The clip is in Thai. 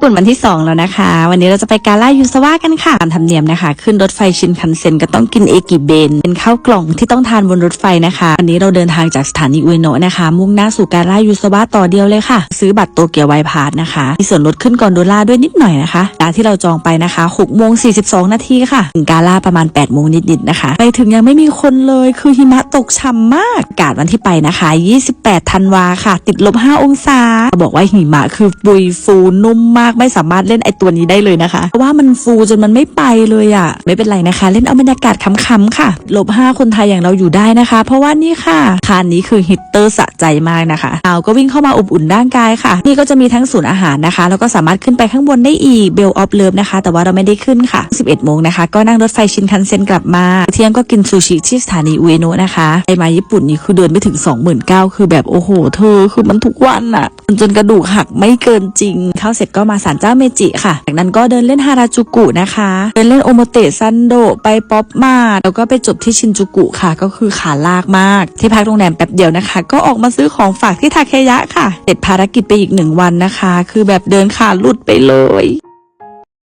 ปุ่นวันที่ 2 แล้วนะคะ วันนี้เราจะไปกาล่ายูสวากันค่ะตามธรรมเนียมนะคะ ขึ้นรถไฟชินคันเซ็นก็ต้องกินเอกิเบน เป็นข้าวกล่องที่ต้องทานบนรถไฟนะคะวันนี้เราเดินทางจากสถานีอุเอโนะนะคะ มุ่งหน้าสู่กาล่ายูสวาต่อเดียวเลยค่ะ ซื้อบัตรโตเกียวไวพาสนะคะมีส่วนลดขึ้นก่อนโดล่าด้วยนิดหน่อยนะคะร้านที่เราจองไปนะคะ6โมง42 นาทีค่ะถึงกาล่าประมาณ8โมงนิดๆนะคะ ไปถึงยังไม่มีคนเลยคือหิมะตกช่ำมากอากาศวันที่ไปนะคะ 28 ธันวาค่ะ ติดลบ 5 องศา บอกว่าหิมะคือปุยฟูนุ่มมากไม่สามารถเล่นไอตัวนี้ได้เลยนะคะเพราะว่ามันฟูจนมันไม่ไปเลยอะ่ะ ไม่เป็นไรนะคะ เล่นเอาบรรยากาศขำๆค่ะลบ5คนไทยอย่างเราอยู่ได้นะคะ เพราะว่านี่ค่ะคานนี้คือฮิตเตอร์สะใจมากนะคะเราก็วิ่งเข้ามาอบอุ่นร่างกายค่ะ นี่ก็จะมีทั้งศูนย์อาหารนะคะ แล้วก็สามารถขึ้นไปข้างบนได้อีกเบลออฟเลิฟนะคะ แต่ว่าเราไม่ได้ขึ้นค่ะ 11โมงนะคะ ก็นั่งรถไฟชินคันเซ็นกลับมา เที่ยงก็กินซูชิที่สถานีอุเอโนะนะคะไปมาญี่ปุ่นนี่คือเดินไม่ถึง 29,000คือแบบโอ้โห เธอคือมันทุกวันอะมันจนกระดูกหักไม่เกินจริงเข้าเสร็จก็มาศาลเจ้าเมจิค่ะ จากนั้นก็เดินเล่นฮาราจูกุนะคะ เดินเล่นโอโมเตะซันโดไปป๊อปมาแล้วก็ไปจบที่ชินจูกุค่ะ ก็คือขาลากมาก ที่พักโรงแรมแป๊บเดียวนะคะ ก็ออกมาซื้อของฝากที่ทาเคยะค่ะ เสร็จภารกิจไปอีกหนึ่งวันนะคะ คือแบบเดินขาหลุดไปเลย